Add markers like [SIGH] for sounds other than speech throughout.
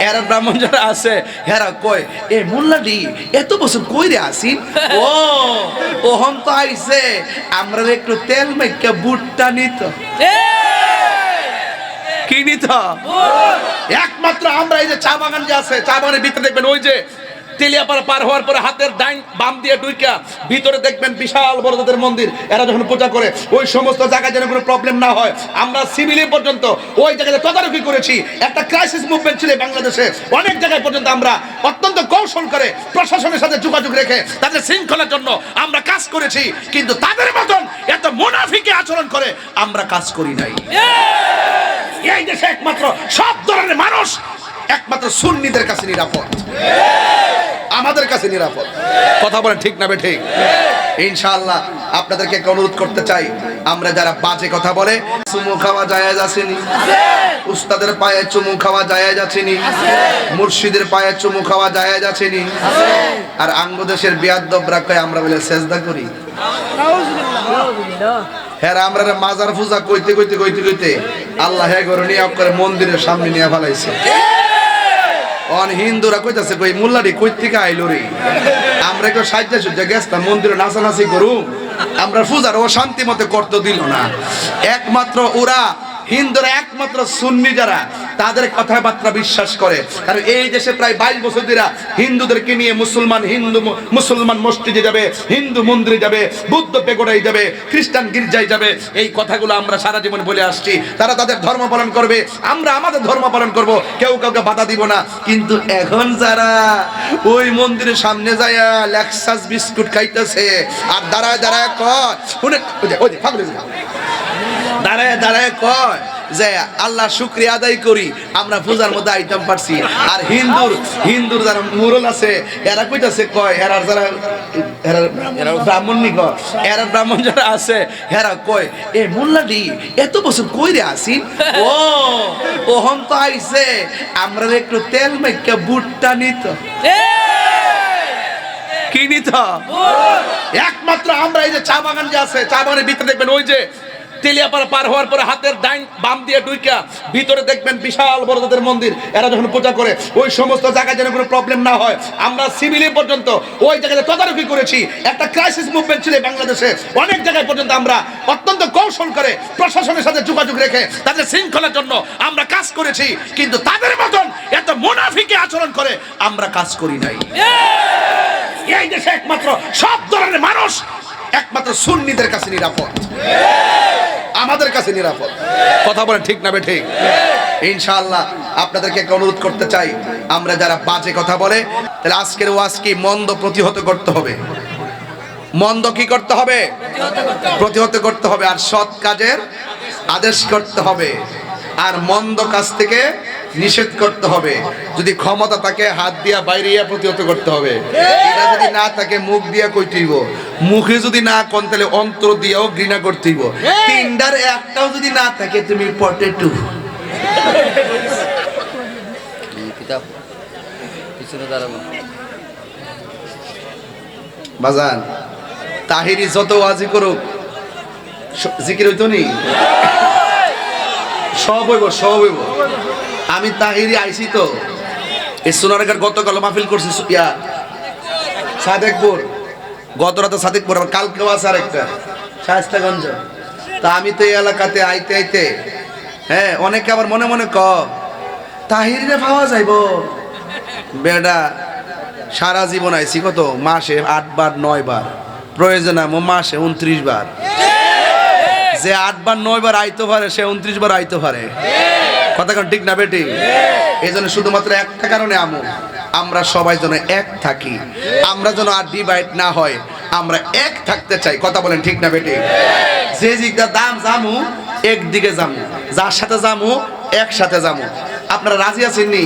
এরা ব্রাহ্মণ যারা আছে এরা কয় এ মোল্লাডি এত বছর কই রে আসিন ও ওহন তো আইছে আমরা একটু তেল মাইকা বুটটা নিত। কি নিত? একমাত্র আমরা এই যে চা বাগান যে আছে চা বাগানের ভিতরে দেখবেন ওই যে তেলিয়াপাড়া পার হওয়ার পরে হাতের ডাইন বাম দিয়ে ডুইকা ভিতরে দেখবেন বিশাল বড় তাদের মন্দির। এরা যখন পূজা করে ওই সমস্ত জায়গায় যেন কোনো প্রবলেম না হয়। আমরা সিভিলি পর্যন্ত ওই জায়গায় তদারকি করেছি। একটা ক্রাইসিস মুভমেন্ট ছিল বাংলাদেশে। অনেক জায়গায় পর্যন্ত আমরা অত্যন্ত কৌশল করে প্রশাসনের সাথে যোগাযোগ রেখে তাদের শৃঙ্খলার জন্য আমরা কাজ করেছি। কিন্তু তাদের মতন এত মুনাফিকে আচরণ করে আমরা কাজ করি নাই। এই দেশে একমাত্র সব ধরনের মানুষ একমাত্র সুন্নিদের কাছে নিরাপদ। আমাদের কাছে নিরাপদ। কথা বলেন ঠিক না ঠিক ইনশাআল্লাহ আপনাদেরকে একটা অনুরোধ করতে চাই। আমরা যারা বাজে কথা বলে, চুমু খাওয়া যায় যাচ্ছেনি উস্তাদের পায়ে চুমু খাওয়া যায় যাচ্ছেনি মুর্শিদের পায়ে চুমু খাওয়া যায় যাচ্ছেনি আর আঙ্গদেশের বিয়াদ্দবরা কয়, আমরা বলে সেজদা করি। হ্যাঁ আমরা মাজার পূজা কইতে কইতে কইতে কইতে, আল্লাহ হ্যাঁ করে নিয়ে করে মন্দিরের সামনে নিয়ে ফেলাইছে। অন হিন্দুরা কইতাছে, কই মুল্লাডি কই থেকে আইলো রে? আমরা কেউ সাজ্জা সুজ্জা গেছতাম মন্দিরে নাচানাচি করু আমরা পূজার ও শান্তি মতে করতে দিল না। একমাত্র ওরা হিন্দুরা একমাত্র সুন্নি যারা, তাদের কথাবার্তা বিশ্বাস করে। কারণ এই দেশে প্রায় বাইশ বছর ধরে হিন্দুদেরকে নিয়ে মুসলমান হিন্দু মুসলমান মসজিদে যাবে, হিন্দু মন্দিরে যাবে, বুদ্ধ পেগোড়ায় যাবে, খ্রিস্টান গির্জায় যাবে। এই কথাগুলো আমরা সারা জীবন বলে আসছি। তারা তাদের ধর্ম পালন করবে, আমরা আমাদের ধর্ম পালন করব, কেউ কাউকে বাধা দিব না। কিন্তু এখন যারা ওই মন্দিরের সামনে যায় লেক্সাস বিস্কুট খাইতেছে, আর দাঁড়ায় দাঁড়ায় কয় ওই যে। দাঁড়ায় দাঁড়ায় কয় যে আল্লাহ শুক্রিয়া আদায় করি আমরা পূজার মধ্যে আইটেম পারছি আর হিন্দুর হিন্দুর যারা মুরল আছে এরা কইতাছে কয় এরা যারা এরা ব্রাহ্মণ নি কয়। এরা ব্রাহ্মণ যারা আছে এরা কয় এ মোল্লাডি এত বছর কইরে আসিন ও ওহন তো আইছে আমরা একটু তেল মেকা বুটটা নিত। কি নিত? একমাত্র আমরা এই যে চা বাগান যে আছে চা বাগানের ভিতরে দেখবেন ওই যে তেলিয়াপাড়া পার হওয়ার পরে হাতের ডাইন বাম দিয়ে ডুইকা ভিতরে দেখবেন বিশাল বড় তাদের মন্দির। এরা যখন পূজা করে ওই সমস্ত জায়গায় যেন কোনো প্রবলেম না হয়। আমরা সিভিলি পর্যন্ত ওই জায়গায় তদারকি করেছি। একটা ক্রাইসিস মুভমেন্ট ছিল বাংলাদেশে। অনেক জায়গায় পর্যন্ত আমরা অত্যন্ত কৌশল করে প্রশাসনের সাথে যোগাযোগ রেখে তাদের শৃঙ্খলার জন্য আমরা কাজ করেছি। কিন্তু তাদের মতন এত মুনাফিকে আচরণ করে আমরা কাজ করি নাই। এই দেশে একমাত্র সব ধরনের মানুষ একমাত্র সুন্নিদের কাছে নিরাপদ। আমাদের কাছে নিরাপদ। কথা বলেন ঠিক না ঠিক? ইনশাআল্লাহ আপনাদেরকে অনুরোধ করতে চাই। আমরা যারা বাজে কথা বলে, তাহলে আজকের ওয়াজ কি মন্দ প্রতিহত করতে হবে? মন্দ কি করতে হবে? প্রতিহত করতে হবে। আর সৎ কাজের আদেশ করতে হবে। আর মন্দ কাজ থেকে নিষেধ করতে হবে। যদি ক্ষমতা থাকে হাত দিয়া বাইরে প্রতিহত করতে হবে। এটা যদি না থাকে মুখ দিয়া কইতেইব মুখে যদি না কোন তাহলে অন্তর দিয়াও ঘৃণা করতেইব তিনটার একটাও যদি না থাকে তুমি পটেটু বাজান তাহিরি যত ওয়াজি করুক জিকির হইতো নি? সব হইব সব হইব। আমি তাহিরি আইছি তো। এই সোনারগার গতকাল মাহফিল করছি সু- ইয়া, সাদেকপুর। গত রাতে সাদেকপুর, আবার কালকেও আছে আরেকটা শাস্তাগঞ্জ তা আমি তো এই এলাকাতে আইতে আইতে হ্যাঁ অনেকে আবার মনে মনে ক তাহিরিরে পাওয়া যাইব। বেডা, সারা জীবন আইছি কত? মাসে আট বার নয় বার প্রয়োজন মাসে উনত্রিশ বার। যে আট বার নয় বার আইতে পারে, সে উনত্রিশ বার আইতে পারে। কথা ঠিক না, বেটি? এই জন্য শুধুমাত্র একটা কারণে আমু। আমরা সবাই যেন এক থাকি। আমরা যেন আর ডিভাইড না হয়, আমরা এক থাকতে চাই। কথা বলেন ঠিক না, বেটি? যে দিকটা দাম জামু, একদিকে জামু। যার সাথে জামু, একসাথে জামু। আপনারা রাজি আছেন নি?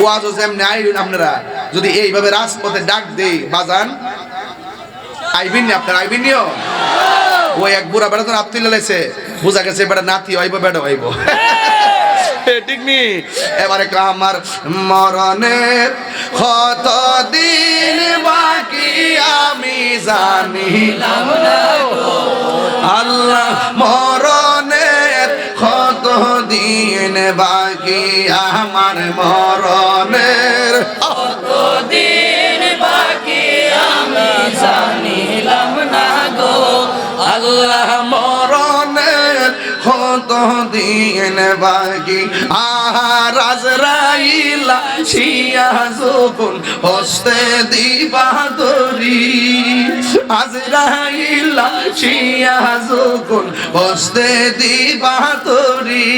ওয়াজও যেমনি আইন আপনারা। যদি এইভাবে রাজপথে ডাক দেই, বাজান, আইবিন নি আপনারা? আইবিন নিও? ওই এক বুড়া বেড়া তো আত্মীয় লাইছে। বোঝা গেছে বেড়া নাতি হইব বেড়া হইব। ঠিক নি এবারে আমার মরণের কত দিন বাকি আমি জানি আল্লাহ মরণের কত দিন বাকি আমার মরণ দিন বাকি আর আজরাইলা শিয়া যখন হস্তে দিবা দরি আজরাইলা, শিয়া যখন হস্তে দিবা দরি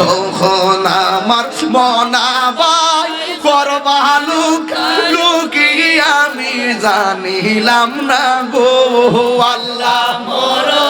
তখন আমার মনাবাই করবা লুক লুকি আমি জানিলাম না গো, আল্লাহ মরণের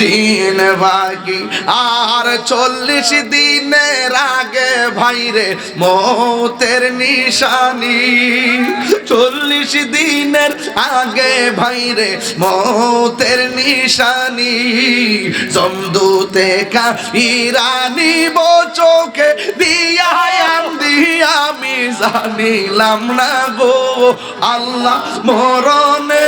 দিন বাকি আর চল্লিশ দিনের আগে ভাইরে মতের নিশানি। চল্লিশ দিনের আগে ভাইরে মতের নিশানি। জমদুতে কা ইরানি চোখে দিয়া আমি জানিলাম না গো, আল্লাহ মরণের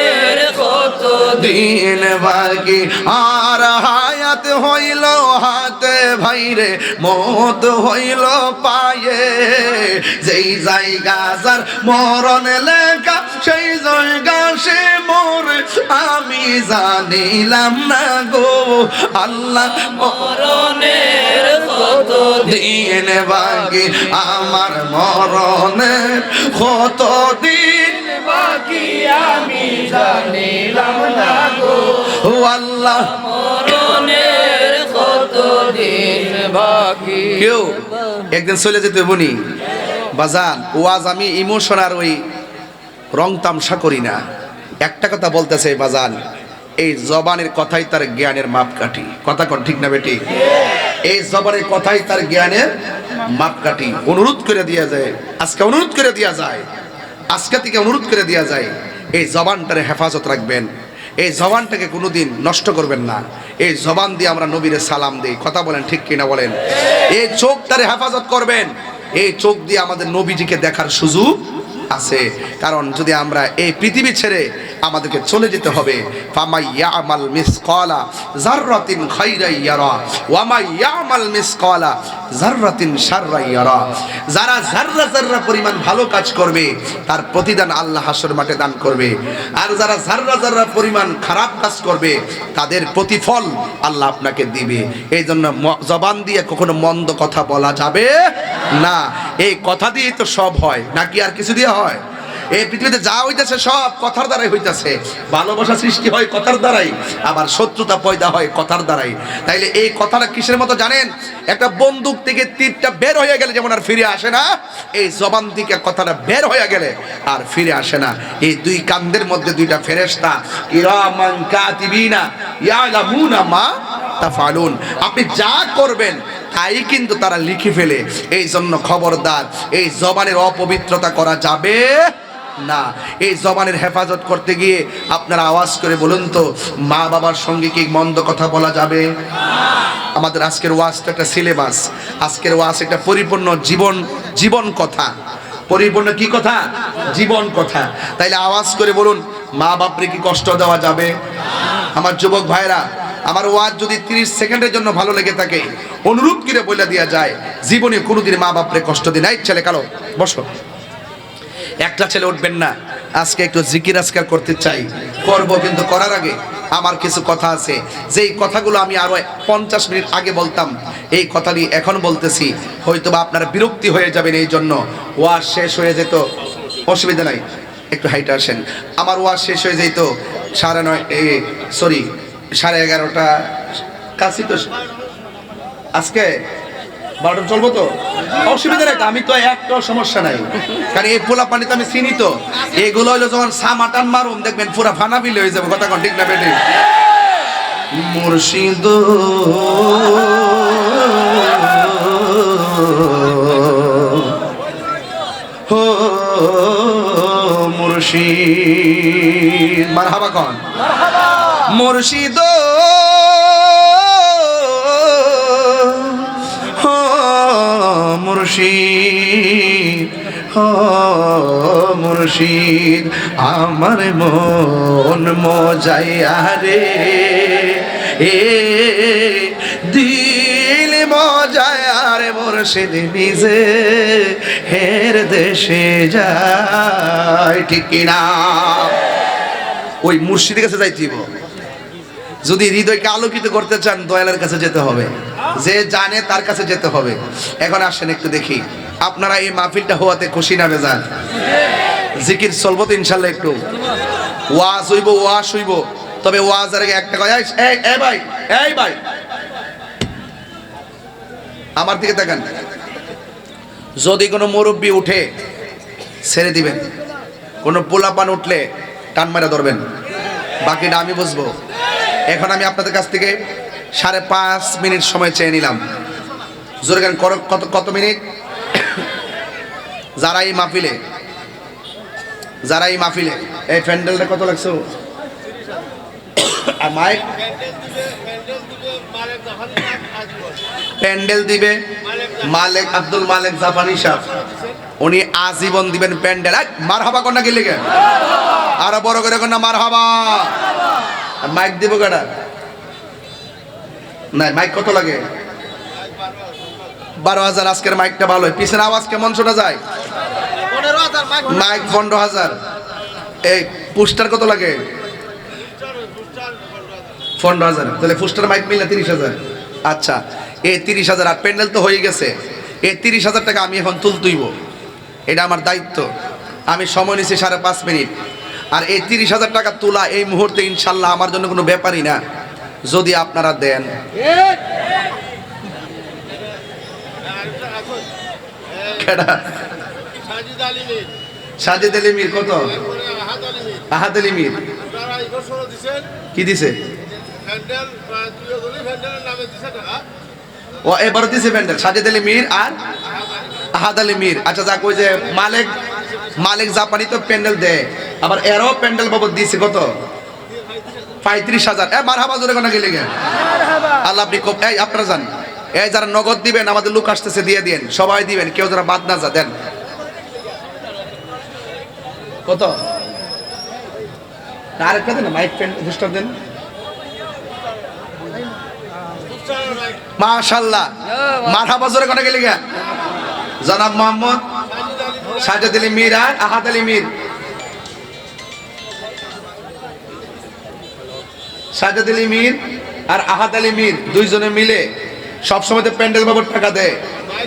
দিন বাকি। আর হায়াত হইল হাতে ভাইরে, মত হইল পায়ে। যেই জায়গা যার মরণ লেখা, সেই জায়গা সে মোর। আমি জানিলাম না গো, আল্লাহ মরণের কত দিন বাকি। আমার মরণের কত দিন বাকি, আমি জানিলাম না গো ও আল্লাহ। মরণের কত দিন বাকি। কেউ একদিন চলে যেতে বনি বাজান ওয়াজ আমি ইমোশন আর ওই রং তামসা করি না। একটা কথা বলতেছে বাজান এই জবানের কথাই তার জ্ঞানের মাপকাঠি। কথা কন ঠিক না বেটি? এই জবানের কথাই তার জ্ঞানের মাপকাঠি। অনুরোধ করে দেওয়া যায় আজকে অনুরোধ করে দেওয়া যায় আজকে থেকে অনুরোধ করে দেওয়া যায়। এই জবানটারে হেফাজত রাখবেন। এই জবানটাকে কোনোদিন নষ্ট করবেন না। এই জবান দিয়ে আমরা নবীরে সালাম দিই। কথা বলেন ঠিক কিনা বলেন? এই চোখ তারে হেফাজত করবেন। এই চোখ দিয়ে আমাদের নবীজিকে দেখার সুযোগ আছে। কারণ যদি আমরা এই পৃথিবী ছেড়ে আমাদেরকে চলে যেতে হবে। ফামাই ইয়ামাল মিসকালা জাররাতিন খাইরাই ইয়ারা, ওয়ামাই ইয়ামাল মিসকালা জাররাতিন শাররাই ইয়ারা। যারা জাররা জাররা পরিমাণ ভালো কাজ করবে, তার প্রতিদান আল্লাহ হাসর মাঠে দান করবে। আর যারা জাররা জাররা পরিমাণ খারাপ কাজ করবে, তাদের প্রতিফল আল্লাহ আপনাকে দিবে। এই জন্য জবান দিয়ে কখনো মন্দ কথা বলা যাবে না। এই কথা দিয়েই তো সব হয়। নাকি আর কিছু দিয়ে হয়? এই পৃথিবীতে যা হইতেছে সব কথার দ্বারাই হইতেছে। ভালোবাসা সৃষ্টি হয় কথার দ্বারাই, আবার শত্রুতা পয়দা হয় কথার দ্বারাই। তাইলে এই কথাটা কিসের মতো জানেন? একটা বন্দুক থেকে তীরটা বের হয়ে গেলে যেমন আর ফিরে আসে না, এই জবান থেকে কথাটা বের হয়ে গেলে আর ফিরে আসে না। এই দুই কান্দের মধ্যে দুইটা ফেরেশতা কিরামান কাতিবিনা ইয়ালামুনা মা তাফালুন। আপনি যা করবেন, তাই কিন্তু তারা লিখে ফেলে। এই জন্য খবরদার, এই জবানের অপবিত্রতা করা যাবে না। এই জবানের হেফাজত করতে গিয়ে আপনারা আওয়াজ করে বলুন তো, মা বাবার সঙ্গে কি মন্দ কথা বলা যাবে? আমাদের আজকের ওয়াজ তো একটা সিলেবাস। আজকের ওয়াজ একটা পরিপূর্ণ জীবন জীবন কথা। পরিপূর্ণ কি কথা? জীবন কথা। তাইলে আওয়াজ করে বলুন, মা বাপরে কি কষ্ট দেওয়া যাবে? আমার যুবক ভাইরা, আমার ওয়াজ যদি 30 সেকেন্ডের জন্য ভালো লেগে থাকে অনুরোধ করে বলে দেওয়া যায়, জীবনে কোনোদিন মা বাপরে কষ্ট দিন এই ছেলে কালো, বসো। একটা ছেলে উঠবেন না। আজকে একটু জিকির আজকার করতে চাই। করব কিন্তু করার আগে আমার কিছু কথা আছে। যেই কথাগুলো আমি আরও পঞ্চাশ মিনিট আগে বলতাম, এই কথাটি এখন বলতেছি। হয়তো বা আপনারা বিরক্তি হয়ে যাবেন এই জন্য। ওয়াজ শেষ হয়ে যেত, অসুবিধা নাই। একটু হাইটে আসেন। আমার ওয়াজ শেষ হয়ে যেত সাড়ে নয় সরি সাড়ে এগারোটা কাছে তো আজকে বারোটা চলবো তো? অসুবিধা নাই আমি তো একটা সমস্যা নাই। কারণ এই পোলা পানি তো আমি চিনি তো। এগুলো হলো যখন সা মাটান মারুম, দেখবেন পুরা ফানা বিলে হয়ে যাবে, কথা কোন, ঠিক না বেটি? মুর্শিদ। মুর্শিদ। মারহাবা কন। মুর্শিদ। মুর্শিদ, ও মুর্শিদ, আমার মন মজাইয়া রে। এ দিল মজায়ার মুর্শিদ নিজে, হের দেশে যায় ঠিক কিনা। ওই মুর্শিদের কাছে যাইতিব যদি হৃদয়কে আলোকিত করতে চান, দয়ালের কাছে যেতে হবে। যে জানে তার কাছে যেতে হবে। এখন আসেন একটু দেখি। আপনারা এই মাহফিলটা হওয়াতে খুশি না বেজান জিকির চলবো তো ইনশাল্লাহ একটু। ওয়াজ হইব ওয়াজ হইব। তবে ওয়াজ আর একটা কথা এই- ভাই, এই ভাই। আমার দিকে তাকান। যদি কোনো মুরব্বী উঠে, ছেড়ে দিবেন। কোনো পোলাপান উঠলে টান মারা ধরবেন। বাকিটা আমি বুঝব। এখন আমি আপনাদের কাছ থেকে সাড়ে পাঁচ মিনিট সময় চেয়ে নিলাম। জোরে গান করো, কত কত মিনিট? যারা এই মাহফিলে যারা এই মাহফিলে কত লাগছে? মাইক? প্যান্ডেল দিবে মালিক আব্দুল মালিক জাপানি সাহ। উনি আজীবন দিবেন প্যান্ডেল। মার হাবা কন্যা গেলে গে আরও বড় করে কন্যা মার হাবা মাইক দিব কেডা? না মাইক কত লাগে? বারো হাজার আজকের মাইকটা ভালো। পিছনে আওয়াজ কেমন শোনা যায়? মাইক পনেরো হাজার এই পোস্টার কত লাগে? পনেরো হাজার। তাহলে পোস্টার মাইক মিললে তিরিশ হাজার। আচ্ছা এই তিরিশ হাজার আর প্যান্ডেল তো হয়ে গেছে। এই তিরিশ হাজার টাকা আমি এখন তুল তুইব। এটা আমার দায়িত্ব। আমি সময় নিছি সাড়ে পাঁচ মিনিট। আর এই তিরিশ হাজার টাকা তোলা এই মুহূর্তে ইনশাল্লাহ আমার জন্য কোনো ব্যাপারই না। যদি আপনারা দেন? সাজিদ আলী মির কত? আহাদ আলী কি দিছে? ও, এবার দিছে প্যান্ডেল। সাজেদ আলী মির আর আহাদ আলী মির। আচ্ছা যাক, ওই যে মালিক মালিক জাপানি তো প্যান্ডেল দেয়। আবার এরও প্যান্ডেল বাবদ দিছে কত? পঁয়ত্রিশ হাজার। এ মার হাবা জোরে কোনো গেলে গে। আল্লাহ আপনি খুব এই আপনারা যান এই যারা নগদ দিবেন আমাদের লোক আসতেছে দিয়ে দিন সবাই দিবেন কেউ যারা বাদ না যা দেন। কত? আরেকটা দেন মাইক প্যান্ড বুস্টার দেন। মাশাল্লাহ। মারহাবা জোরে কোনে গেলি গা। জনাব মোহাম্মদ সাজেদ আলী মীর আর আহাদ আলী মীর। সাজেদ আলী মীর আর আহাদ আলী মীর দুইজনে মিলে সবসময় তো প্যান্ডেল বাবুর টাকা দেয়।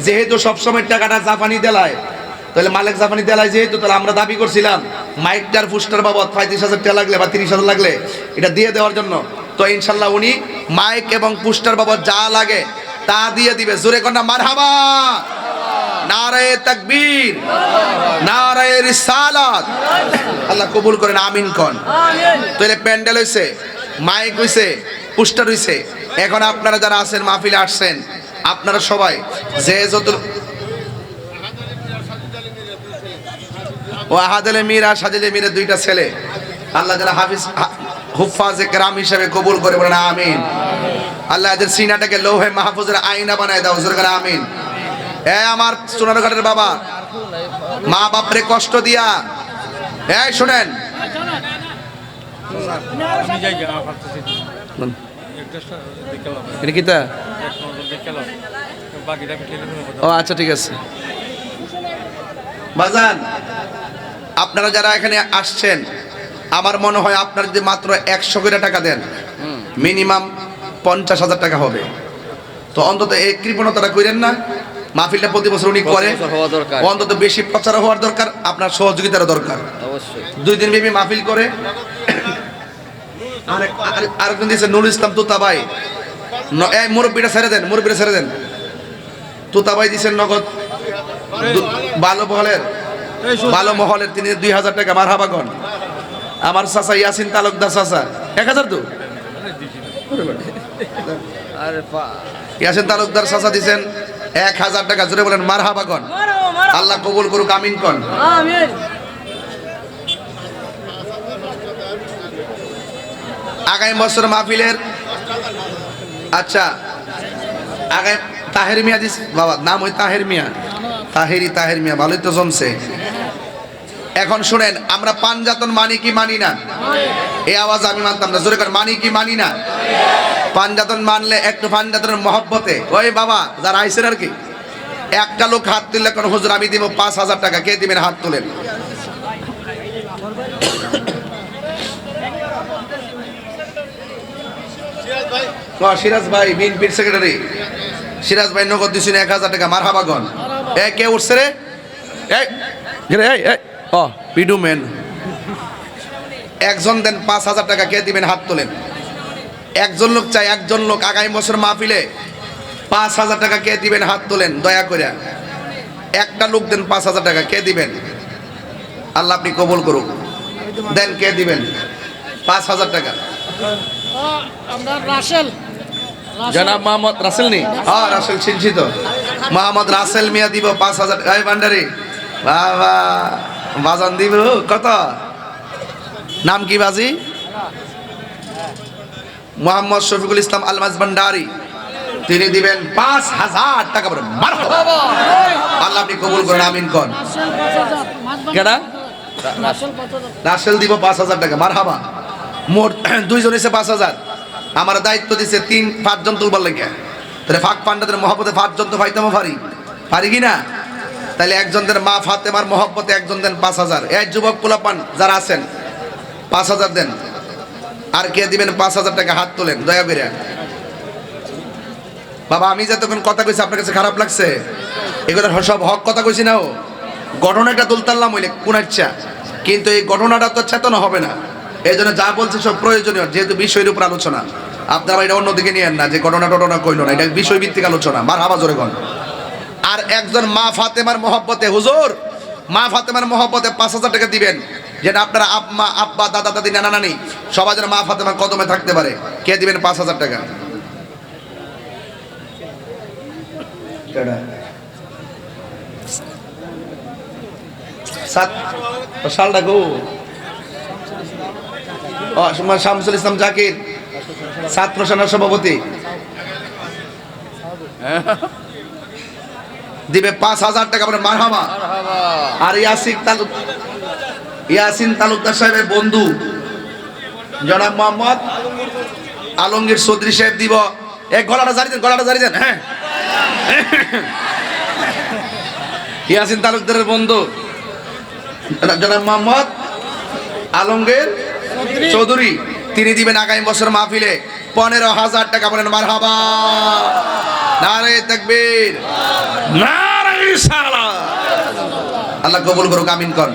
যেহেতু সবসময় টাকাটা জাপানি দেলায় তাহলে মালিক জাপানি দেলায় যেহেতু তাহলে আমরা দাবি করছিলাম মাইকটার ফুস্টার বাবদ পঁয়ত্রিশ হাজার টাকা লাগলে বা তিরিশ হাজার লাগলে এটা দিয়ে দেওয়ার জন্য। তো ইনশাল্লাহ উনি মাইক এবং পুস্টার বাবদ যা লাগে তা দিয়ে দিবে। জোরে কন্যা মারহাবা! নারায়ে তাকবীর নারায়ে রিসালাত। আল্লাহ কবুল করেন আমিন কন। তাহলে প্যান্ডেল হইছে। মাইক হইছে, পুস্টার হইছে। এখন আপনারা যারা আছেন, মাহফিলে আসছেন, আপনারা সবাই যে যত ও আহাদেলে মীর সাজেলে মীরের দুইটা ছেলে। আল্লাহ যারা হাফিজ হুফাজে কেরাম হিসাবে কবুল করে বলেন, আমিন। আল্লাহ এদের সিনাটাকে লোহে মাহফুজের আইনা বানায় দাও, জোরে করে আমিন। এ আমার সোনারঘাটের বাবা, মা বাপরে কষ্ট দিয়া এই শুনেন আমি যাই গেলাম ভাবতেছি একটা দেখলাম এটা কি তা? ও আচ্ছা ঠিক আছে। বাজান আপনারা যারা এখানে আসছেন আমার মনে হয় আপনারা যদি মাত্র একশো করে টাকা দেন মিনিমাম পঞ্চাশ হাজার টাকা হবে। তো অন্তত এই কৃপণতাটা করেন না। মাহফিলটা প্রতি বছর উনি করে। অন্তত বেশি প্রচার হওয়ার দরকার আপনার সহযোগিতারও দরকার। দুই দিন ব্যাপী মাহফিল করে। আরেকজন দিয়েছে নুরুল ইসলাম তুতাবাই। এই মুরব্বীটা ছেড়ে দেন মুরব্বীটা ছেড়ে দেন। তুতাবাই দিয়েছেন নগদ দু- ভালো মহলের ভালো মহলের তিনি দুই হাজার টাকা মার হাবাগন আমার চাচা ইয়াসিন তালুকদার চাচা। এক হাজার তো? ইয়াসিন তালুকদার চাচা দিয়েছেন এক হাজার টাকা জুড়ে বলেন মার হাবাগন আল্লাহ কবুল করুক আমিন কন। আগামী বছর মাহফিলের আচ্ছা আগামী, তাহের মিয়া দিস বাবা, নাম ওই তাহের মিয়া। তাহেরি তাহের মিয়া, ভালোই তো জমছে। এখন শুনেন, আমরা পাঞ্জাতন মানি কি মানি না? এই আওয়াজ আমি মানতাম না, জোরে মানি কি মানি না? পাঞ্জাতন মানলে একটু পাঞ্জাতনের মহব্বতে। ওই বাবা, যারা আইসেন আর কি, একটা লোক হাত তুললে কোন হুজুর আমি দিব পাঁচ হাজার টাকা, কে দিবেন হাত তুলেন? সিরাজ ভাই, বিএনপির সেক্রেটারি সিরাজ ভাই, নগদ দিছেন এক হাজার টাকা। মার হাবাগন এ, কে উঠছে রে? ও একজন দেন পাঁচ হাজার টাকা, কে দিবেন হাত তোলেন? একজন লোক চাই, একজন লোক আগামী বছর মাহফিলে পাঁচ হাজার টাকা কে দিবেন হাত তোলেন? দয়া করে একটা লোক দেন পাঁচ হাজার টাকা, কে দিবেন? আল্লাহ আপনি কবল করুক। দেন কে দিবেন? পাঁচ হাজার টাকা। জনাব মোহাম্মদ রাসেল নি হ্যাঁ রাসেল চিনছি তো মোহাম্মদ রাসেল মিয়া দিব পাঁচ হাজার। এই ভান্ডারি বাবা বাজান দিব কত? নাম কি বাজি? মোহাম্মদ শফিকুল ইসলাম আলমাজ ভান্ডারি। তিনি দিবেন পাঁচ হাজার টাকা করে আল্লাহ আপনি কবুল করেন আমিন কন। হাজার। রাসেল দিব পাঁচ হাজার টাকা মার হাবা মোট [CLEARS THROAT] দুইজন এসে পাঁচ হাজার। আমার দায়িত্ব দিছে তিন পাঁচজন তুলবার লেগে তাহলে ফাঁক পান্ডাদের মহব্বতে পাঁচজন তো পাইতামও পারি। পারি কি না? তাহলে একজনদের মা ফাতেমার মহব্বতে একজন দেন পাঁচ হাজার। এই যুবক পোলাপান যারা আছেন, পাঁচ হাজার দেন। আর কে দিবেন পাঁচ হাজার টাকা হাত তোলেন, দয়া করে। বাবা, আমি যে তখন কথা কইছি আপনার কাছে খারাপ লাগছে? এগুলো সব হক কথা কইছি না ও। ঘটনাটা তুলতাল্লাম হইলে, কোন ইচ্ছা কিন্তু এই ঘটনাটা তো চেতনা হবে না। এই জন্য যা বলছে সব প্রয়োজনীয়, যেহেতু বিষয়ের উপর আলোচনা। আপনারা এটা অন্যদিকে নিয়েন না, যে ঘটনা টটনা কইল না, এটা বিষয় ভিত্তিক আলোচনা মার হাবা জোরে আর একজন মা ফাতেমার মহব্বতে, হুজুর, মা ফাতেমার মহব্বতে পাঁচ হাজার টাকা দিবেন। যেটা আপনারা আম্মা আব্বা, দাদা, দাদি, নানা, নানি সবাই যেন মা ফাতেমার কদমে থাকতে পারে। কে দিবেন পাঁচ হাজার টাকা? সাত ও শালটা গো শামসুল ইসলাম জাকির ছাত্র সেনার সভাপতি। দিবে পাঁচ হাজার টাকা আপনার মারহামা আর ইয়াসিক তালুক ইয়াসিন তালুকদার সাহেবের বন্ধু জনাব মোহাম্মদ আলমগীর চৌধুরী সাহেব দিব। এক গলাটা জারি দেন গলাটা জারি দেন হ্যাঁ। ইয়াসিন তালুকদারের বন্ধু জনাব মোহাম্মদ আলমগীর চৌধুরী? তিনি দিবেন আগামী বছর মাহফিলে পনেরো হাজার টাকা বলেন মার হাবা নারে তাকবীর আল্লাহ কবুল করুক আমিন কর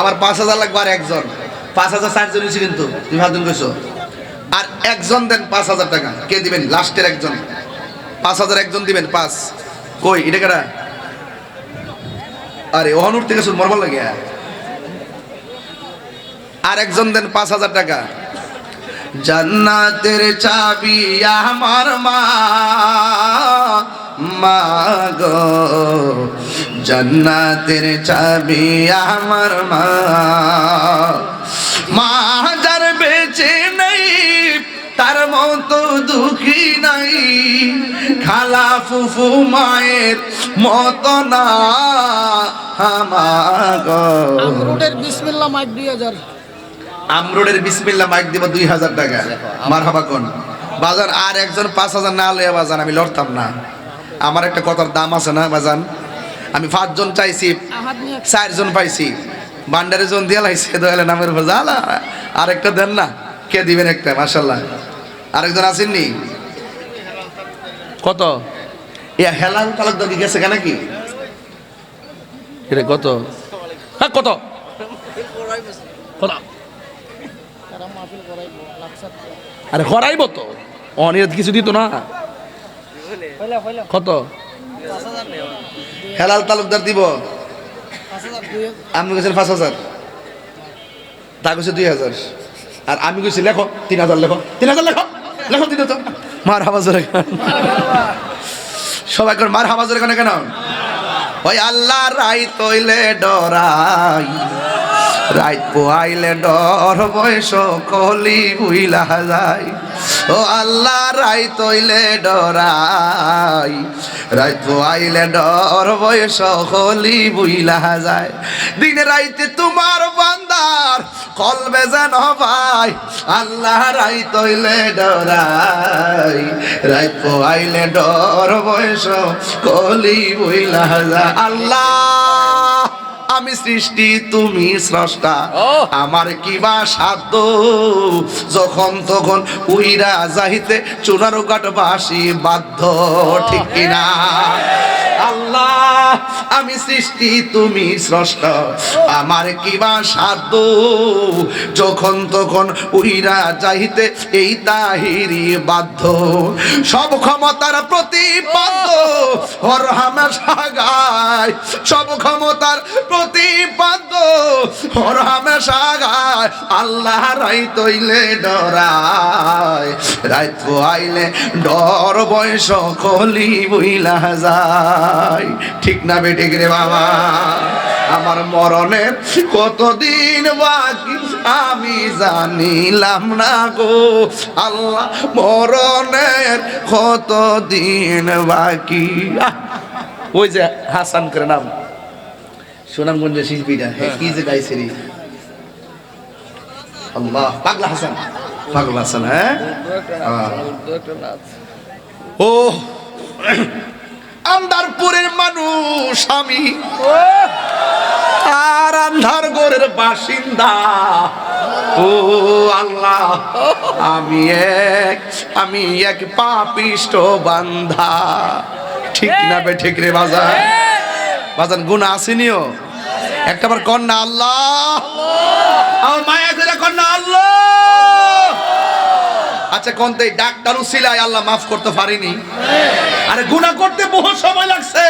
আমার পাঁচ হাজার লাগবে আর একজন। পাঁচ হাজার চারজন হয়েছে কিন্তু তুমি ভাবজন কইছো। আর একজন দেন পাঁচ হাজার টাকা। কে দিবেন? লাস্টের একজন। পাঁচ হাজার একজন দিবেন পাঁচ। কই এটা কেটা আরে অহনুর থেকে শুন মরবার লাগে। আর একজন দেন পাঁচ হাজার টাকা। জান্নাতের চাবি আমার মা মা গো। জান্নাতের চাবি আমার মা। মা যার বেঁচে নেই, তার মতো দুঃখী নাই। খালা ফুফু মায়ের মত না আমার গো। রোডের বিসমিল্লা মাইক দুই হাজার আমরোডের বিসমিল্লা মাইক দিব দুই হাজার টাকা। মার হাবা কোন? বাজান আর একজন পাঁচ হাজার না লইয়া বাজান আমি লড়তাম না। আমার একটা কথার দাম আছে না বাজান? আমি পাঁচজন চাইছি চারজন পাইছি। বান্ডারে জন দিয়ে লাইছে দয়ালে নামের উপর। জালা আরেকটা দেন না। কে দিবেন একটা? মার্শাল্লাহ আরেকজন আসেননি কত? ইয়া হেলাল তালুকদার কি গেছে কেন কি এটা কত? হ্যাঁ কত? কত? করাইবো আরে হরাইব তো। অনিয়ত কিছু দিত না। কত? হেলাল তালুকদার দিব। আপনি গেছেন পাঁচ হাজার। তা গেছে দুই হাজার। আর আমি গেছি লেখো তিন হাজার লেখো তিন হাজার লেখো লেখো তিন হাজার। মার হাবা জোরে গান। সবাই করে মার হাবা জোরে কেন কেন? ওই আল্লাহ রাই তৈলে ডরাই। রাত পোয়াইলে ডর বয়স কলি বুইলা যায় ও আল্লাহ রাই তৈলে ডরাই রাত পোয়াইলে ডর বয়স কলি বুইলা যায় দিন রাইতে তোমার বান্দার কলবে যেন ভাই। আল্লাহ রাই তৈলে ডরাই রাত পোয়াইলে ডর বয়স কলি বুইলা যায় আল্লাহ। আমি সৃষ্টি তুমি স্রষ্টা। আমার কিবা সাধ্য? যখন তখন উইরা যাইতে চুনারো বাসি বাধ্য ঠিক কিনা? আল্লাহ আমি সৃষ্টি তুমি স্রষ্টা। আমার কিবা সাধ্য? যখন তখন উইরা যাইতে এই তাহিরি বাধ্য। সব ক্ষমতার প্রতিপাদ্য হর হামেশা গায় সব ক্ষমতার প্রতিপাদ্য হর হামেশা গায় আল্লাহ রাই তৈলে ডরায়। রাত আইলে ডর বয়স কলি বইলা যায়। ঠিক না বেঠিক রে বাবা? আমার মরণের কতদিন বাকি আমি জানিলাম না গো। আল্লাহ মরণের কতদিন বাকি? ওই যে হাসান করে নাম। সুনামগঞ্জের শিল্পীটা হ্যাঁ কি যে গাইছে রে। আল্লাহ পাগলা হাসান। পাগলা হাসান হ্যাঁ? ও আন্দারপুরের মানুষ আমি। আর আন্ধার গোরের বাসিন্দা। ও আল্লাহ আমি এক আমি এক পাপিষ্ট বান্ধা ঠিক না বে ঠিক রে বাজান বাজান, গুণ আসেনিও। একটা বার কন্যা, আল্লাহ। আমার মায়া করে কন্যা, আল্লাহ। আচ্ছা কোনতে ডাক্তার উসিলায় আল্লাহ মাফ করতে পারিনি। আরে গুনাহ করতে বহু সময় লাগছে।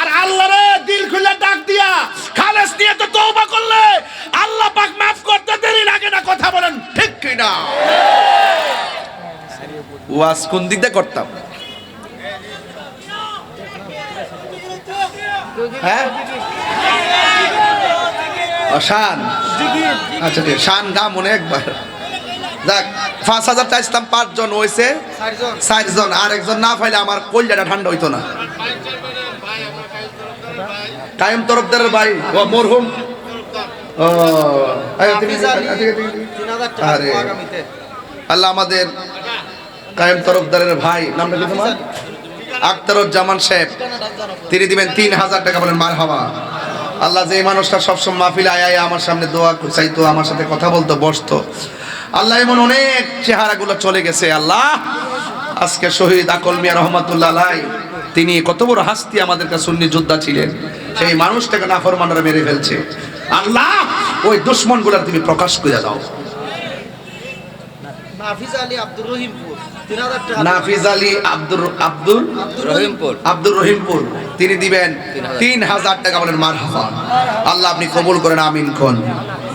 আর আল্লাহ রে, দিল খুলে ডাক দিয়া। খালেস নিয়ে তো তওবা করলে। আল্লাহ পাক মাফ করতে দেরি লাগে না, কথা বলেন ঠিক কি না ওয়াজ কোন দিক দিয়ে করতাম? হ্যাঁ? শান। আচ্ছা ঠিক শান গা মনে একবার। যাক পাঁচ হাজার চাইছিলাম পাঁচজন হয়েছে চারজন। আর একজন না পাইলে আমার কলজাটা ঠান্ডা হইতো না। কায়েম তরফদারের ভাই ও মরহুম। আরে আল্লাহ আমাদের কায়েম তরফদারের ভাই নামটা কি তোমার? আখতারুজ্জামান সাহেব, তিনি দিবেন তিন হাজার টাকা বলেন, মার হাওয়া আল্লাহ যে মানুষটা সবসময় মাহফিলে আয় আয়, আমার সামনে দোয়া চাইতো, আমার সাথে কথা বলতো, বসতো। আল্লাহ এমন অনেক চেহারাগুলো চলে গেছে, আল্লাহ। আজকে শহীদ আকল মিয়া রহমতুল্লাহ আলাই, তিনি কত বড় হাস্তি আমাদের কাছে সুন্নি যোদ্ধা ছিলেন। সেই মানুষটাকে নাফরমানরা মেরে ফেলছে। আল্লাহ, ওই দুশ্মনগুলার তুমি প্রকাশ করে দাও। নাফিজ আলী আব্দুর রহিমপুর নাফিজ আলী আব্দুর আব্দুল রহিমপুর। আব্দুর রহিমপুর। তিনি দিবেন তিন হাজার। টাকা বলেন মার আল্লাহ আপনি কবুল করেন আমিন খন।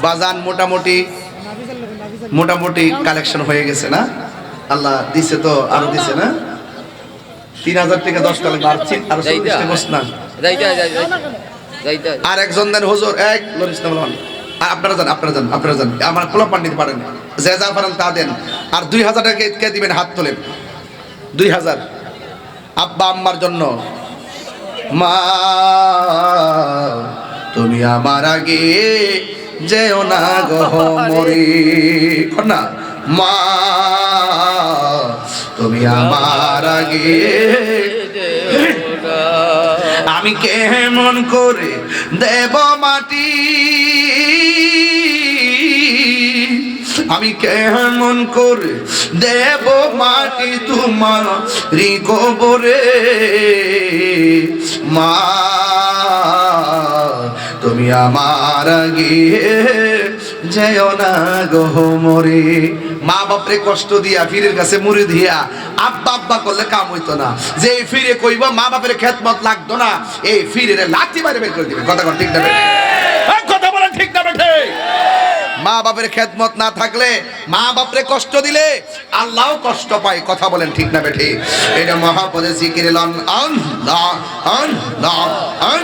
বাজান মোটামুটি মোটামুটি কালেকশন হয়ে গেছে না? আল্লাহ দিছে তো আরও দিছে না? তিন হাজার থেকে দশ টাকা বাড়ছি আর না একজন দেন হুজুর এক লরিস আপনারা যান আপনারা যান আপনারা যান আমার খোলা পান্ডিত পারেন। যে যা পারেন তা দেন। আর দুই হাজার টাকা কে দিবেন? হাত তোলেন। দুই হাজার। আব্বা, আম্মার জন্য। মা, তুমি আমার আগে যেও না গহ মরি। না। মা, তুমি আমার আগে আমি কেমন করে দেব মাটি? আমি কেমন করে দেব মাটি তোমার রিকবরে মা, তুমি আমার আগে যেও না গহ মরে। মা বাপরে কষ্ট দিয়া ফিরের কাছে মুড়ি দিয়া আব্বা আব্বা করলে কাম হইতো না। যে এই ফিরে কইব মা বাপের খেদমত লাগতো না এই ফিরে লাঠি মারে বের করে দিবে। কথা কর ঠিক না কথা বলেন ঠিক না বেঠে? মা বাপের খেদমত না থাকলে মা বাপরে কষ্ট দিলে আল্লাহও কষ্ট পায়। কথা বলেন ঠিক না বেঠে? এটা মহাপদে জিকির লন আন না আন